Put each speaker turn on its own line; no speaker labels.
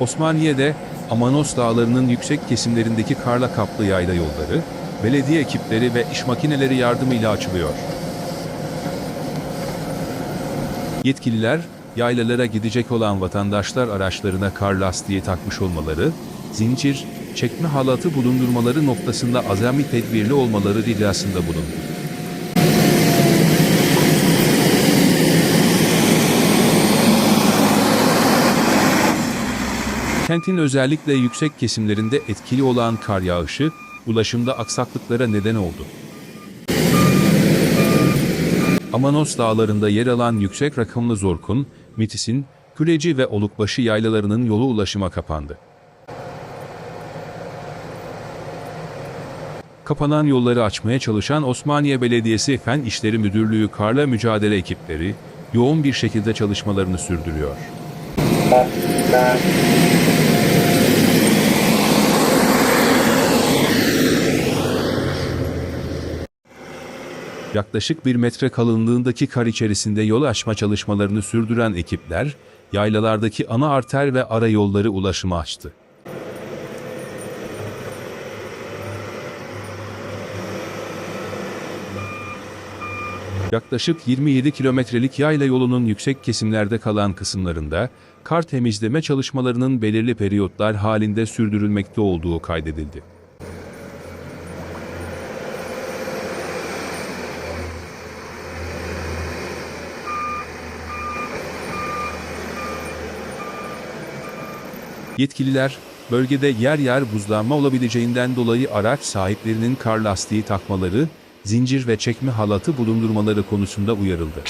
Osmaniye'de Amanos Dağları'nın yüksek kesimlerindeki karla kaplı yayla yolları, belediye ekipleri ve iş makineleri yardımıyla açılıyor. Yetkililer, yaylalara gidecek olan vatandaşlar araçlarına kar lastiği takmış olmaları, zincir, çekme halatı bulundurmaları noktasında azami tedbirli olmaları ricasında bulundu. Kentin özellikle yüksek kesimlerinde etkili olan kar yağışı, ulaşımda aksaklıklara neden oldu. Amanos dağlarında yer alan yüksek rakımlı Zorkun, Mitis'in, Küleci ve Olukbaşı yaylalarının yolu ulaşıma kapandı. Kapanan yolları açmaya çalışan Osmaniye Belediyesi Fen İşleri Müdürlüğü karla mücadele ekipleri yoğun bir şekilde çalışmalarını sürdürüyor. Yaklaşık bir metre kalınlığındaki kar içerisinde yol açma çalışmalarını sürdüren ekipler, yaylalardaki ana arter ve ara yolları ulaşıma açtı. Yaklaşık 27 kilometrelik yayla yolunun yüksek kesimlerde kalan kısımlarında, kar temizleme çalışmalarının belirli periyotlar halinde sürdürülmekte olduğu kaydedildi. Yetkililer, bölgede yer yer buzlanma olabileceğinden dolayı araç sahiplerinin kar lastiği takmaları, zincir ve çekme halatı bulundurmaları konusunda uyarıldı.